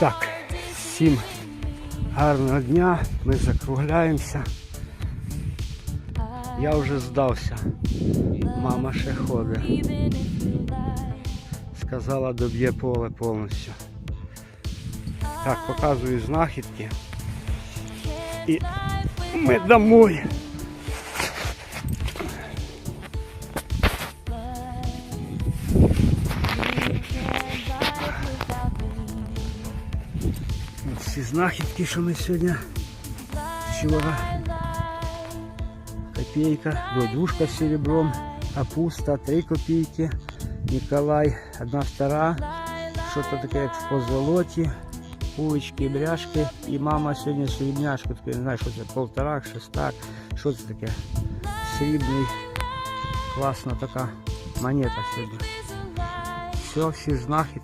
Так, всім гарного дня, ми закругляємося. Я вже здався. Мама ще ходить. Сказала, доб'є поле повністю. Так, показую знахідки. І ми домой. Всі знахідки, що ми сьогодні вчора. Копейка, двушка с серебром, капуста, 3 копейки, Николай, одна втора, что-то таке як в позолоті, пулички, бряшки. І мама сьогодні серебняшку, таке, не знаю, що це, полторак, шестак, що це таке? Срібний, класна така монета сьогодні. Все, всі знахідки.